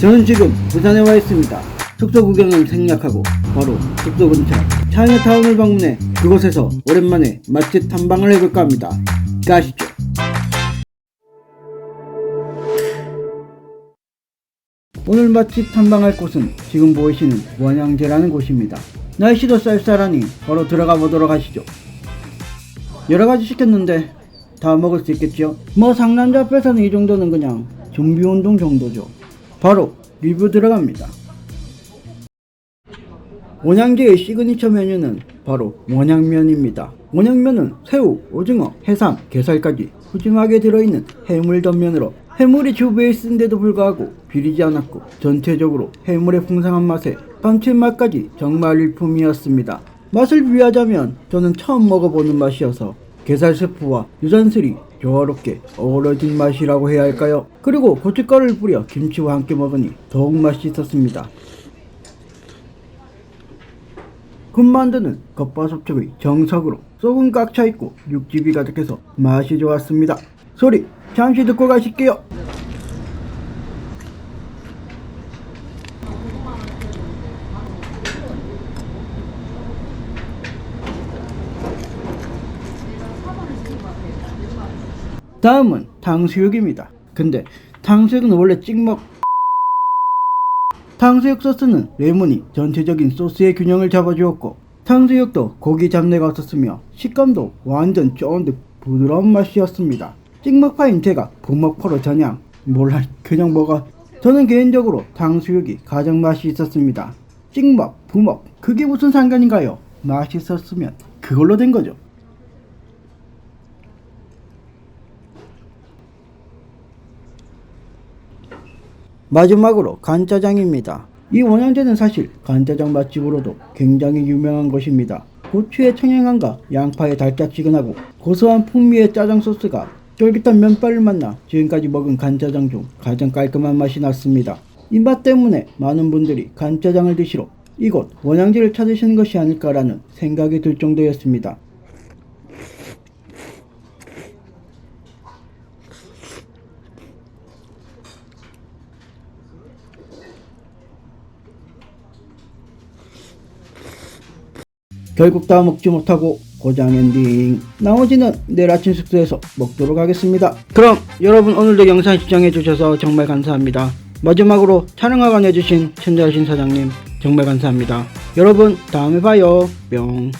저는 지금 부산에 와 있습니다. 숙소 구경을 생략하고 바로 숙소 근처 차이나타운을 방문해 그곳에서 오랜만에 맛집 탐방을 해볼까 합니다. 가시죠. 오늘 맛집 탐방할 곳은 지금 보이시는 원양제라는 곳입니다. 날씨도 쌀쌀하니 바로 들어가 보도록 하시죠. 여러 가지 시켰는데 다 먹을 수 있겠죠? 뭐 상남자 앞에서는 이 정도는 그냥 준비 운동 정도죠. 바로 리뷰 들어갑니다. 원양제의 시그니처 메뉴는 바로 원양면입니다. 원양면은 새우, 오징어, 해삼, 게살까지 푸짐하게 들어있는 해물 전면으로 해물이 주 베이스인데도 불구하고 비리지 않았고 전체적으로 해물의 풍성한 맛에 감칠맛까지 정말 일품이었습니다. 맛을 비하자면 저는 처음 먹어보는 맛이어서 게살 스프와 유산슬이 조화롭게 어우러진 맛이라고 해야 할까요? 그리고 고춧가루를 뿌려 김치와 함께 먹으니 더욱 맛있었습니다. 군만두는 겉바속촉의 정석으로 쏙은 꽉 차있고 육즙이 가득해서 맛이 좋았습니다. 소리 잠시 듣고 가실게요. 다음은 탕수육입니다. 근데 탕수육은 원래 찍먹 탕수육 소스는 레몬이 전체적인 소스의 균형을 잡아주었고 탕수육도 고기 잡내가 없었으며 식감도 완전 쫀득 부드러운 맛이었습니다. 찍먹파인 제가 부먹파로 전향 몰라 그냥 먹어 저는 개인적으로 탕수육이 가장 맛이 있었습니다. 찍먹, 부먹 그게 무슨 상관인가요? 맛있었으면 그걸로 된 거죠. 마지막으로 간짜장입니다. 이 원양제는 사실 간짜장 맛집으로도 굉장히 유명한 곳입니다. 고추의 청양함과 양파의 달짝지근하고 고소한 풍미의 짜장 소스가 쫄깃한 면발을 만나 지금까지 먹은 간짜장 중 가장 깔끔한 맛이 났습니다. 이맛 때문에 많은 분들이 간짜장을 드시러 이곳 원양제를 찾으시는 것이 아닐까라는 생각이 들 정도였습니다. 결국 다 먹지 못하고 고장 엔딩 나머지는 내일 아침 숙소에서 먹도록 하겠습니다. 그럼 여러분 오늘도 영상 시청해 주셔서 정말 감사합니다. 마지막으로 촬영하관 해주신 천자신 사장님 정말 감사합니다. 여러분 다음에 봐요. 뿅